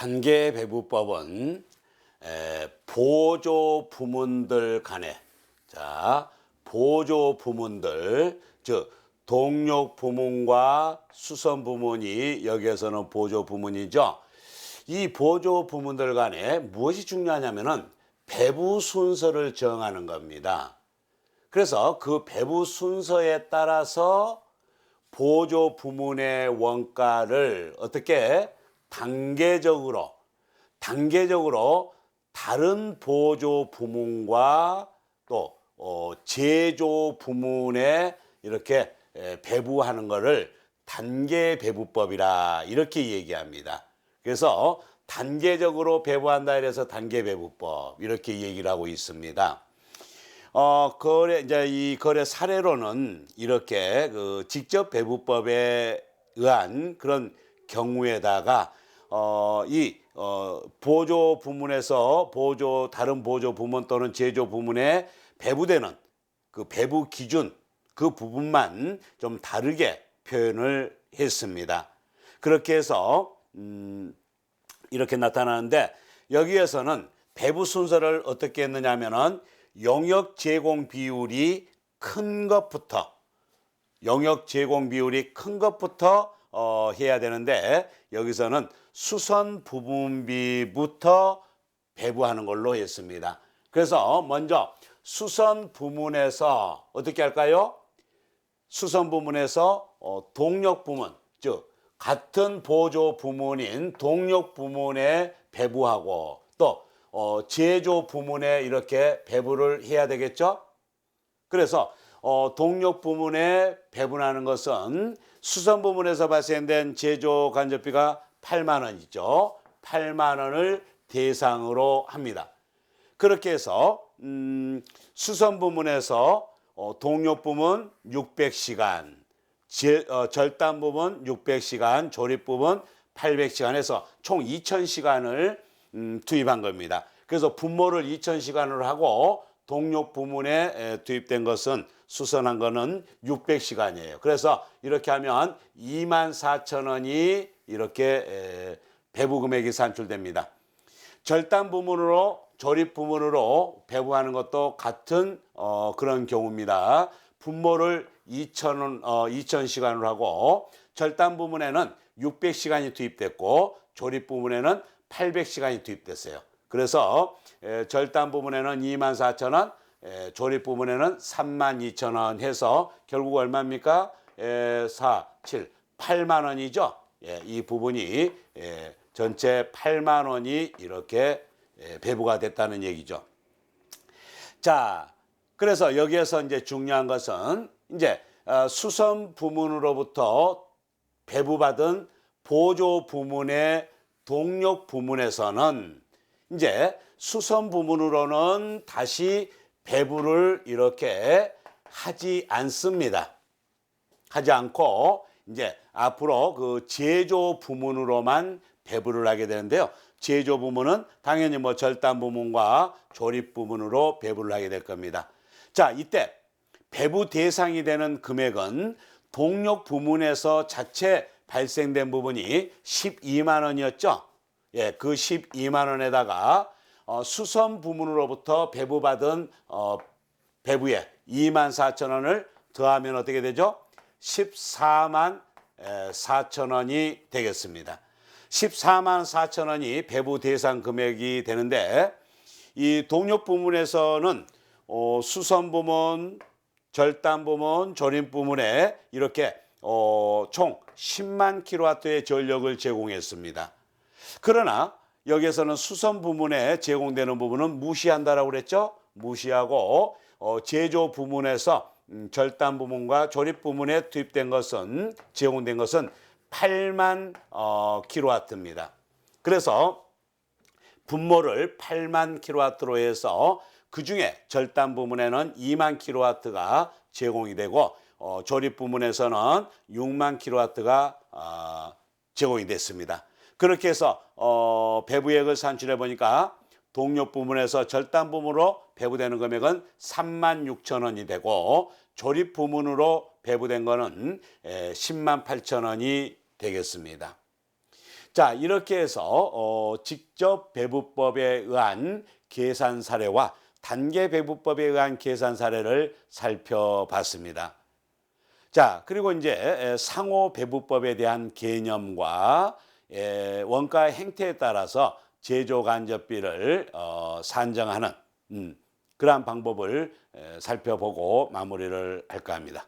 단계 배부법은 에, 보조 부문들 간에 자 보조 부문들 즉 동력 부문과 수선 부문이 여기에서는 보조 부문이죠. 이 보조 부문들 간에 무엇이 중요하냐면은 배부 순서를 정하는 겁니다. 그래서 그 배부 순서에 따라서 보조 부문의 원가를 어떻게 단계적으로 단계적으로 다른 보조 부문과 또 어, 제조 부문에 이렇게 에, 배부하는 것을 단계 배부법이라 이렇게 얘기합니다. 그래서 단계적으로 배부한다 이래서 단계 배부법 이렇게 얘기를 하고 있습니다. 어, 거래, 이제 이 거래 사례로는 이렇게 그 직접 배부법에 의한 그런 경우에다가 어, 이 어, 보조 부문에서 보조 다른 보조 부문 또는 제조 부문에 배부되는 그 배부 기준 그 부분만 좀 다르게 표현을 했습니다. 그렇게 해서 음, 이렇게 나타나는데 여기에서는 배부 순서를 어떻게 했느냐면은 영역 제공 비율이 큰 것부터 영역 제공 비율이 큰 것부터 어, 해야 되는데 여기서는 수선 부분비부터 배부하는 걸로 했습니다. 그래서 먼저 수선 부문에서 어떻게 할까요? 수선 부문에서 어, 동력 부문, 즉 같은 보조 부문인 동력 부문에 배부하고 또 어, 제조 부문에 이렇게 배부를 해야 되겠죠? 그래서 어, 동력 부문에 배분하는 것은 수선 부문에서 발생된 제조 간접비가 8만 원이죠. 8만 원을 대상으로 합니다. 그렇게 해서 음, 수선 부문에서 어, 동력 부문 600시간, 제, 어, 절단 부분 600시간, 조립 부분 800시간에서 총 2000시간을 음, 투입한 겁니다. 그래서 분모를 2000시간으로 하고 동력 부문에 에, 투입된 것은 수선한 거는 600시간이에요. 그래서 이렇게 하면 2만 4천 원이 이렇게 에, 배부 금액이 산출됩니다. 절단 부문으로 조립 부문으로 배부하는 것도 같은 어, 그런 경우입니다. 분모를 2,000원, 어, 2,000시간으로 하고 절단 부문에는 600시간이 투입됐고 조립 부문에는 800시간이 투입됐어요. 그래서 에, 절단 부문에는 24,000원, 에, 조립 부문에는 32,000원 해서 결국 얼마입니까? 에, 4, 7, 8만 원이죠. 예, 이 부분이 예, 전체 8만 원이 이렇게 예, 배부가 됐다는 얘기죠. 자, 그래서 여기에서 이제 중요한 것은 이제 어, 수선 부문으로부터 배부받은 보조 부문의 동력 부문에서는 이제 수선 부문으로는 다시 배부를 이렇게 하지 않습니다. 하지 않고 이제 앞으로 그 제조 부문으로만 배부를 하게 되는데요. 제조 부문은 당연히 뭐 절단 부문과 조립 부문으로 배부를 하게 될 겁니다. 자, 이때 배부 대상이 되는 금액은 동력 부문에서 자체 발생된 부분이 12만 원이었죠. 예, 그 12만 원에다가 어, 수선 부문으로부터 배부받은 어, 배부에 2만 4천 원을 더하면 어떻게 되죠? 14만 4천 원이 되겠습니다. 14만 4천 원이 배부 대상 금액이 되는데 이 동력 부문에서는 어, 수선 부문, 절단 부문, 조립 부문에 이렇게 어, 총 10만 킬로와트의 전력을 제공했습니다. 그러나 여기에서는 수선 부문에 제공되는 부분은 무시한다라고 그랬죠? 무시하고 어, 제조 부문에서 음, 절단 부문과 조립 부문에 투입된 것은 제공된 것은 8만 어, 킬로와트입니다. 그래서 분모를 8만 킬로와트로 해서 그 중에 절단 부문에는 2만 킬로와트가 제공이 되고 어, 조립 부문에서는 6만 킬로와트가 어, 제공이 됐습니다. 그렇게 해서 어, 배부액을 산출해 보니까 동력 부문에서 절단 부문으로 배부되는 금액은 3만 6천 원이 되고 조립 부문으로 배부된 거는 10만 8천 원이 되겠습니다. 자, 이렇게 해서 어, 직접 배부법에 의한 계산 사례와 단계 배부법에 의한 계산 사례를 살펴봤습니다. 자, 그리고 이제 에, 상호 배부법에 대한 개념과 에, 원가 행태에 따라서 제조 간접비를 어, 산정하는 음, 그러한 방법을 에, 살펴보고 마무리를 할까 합니다.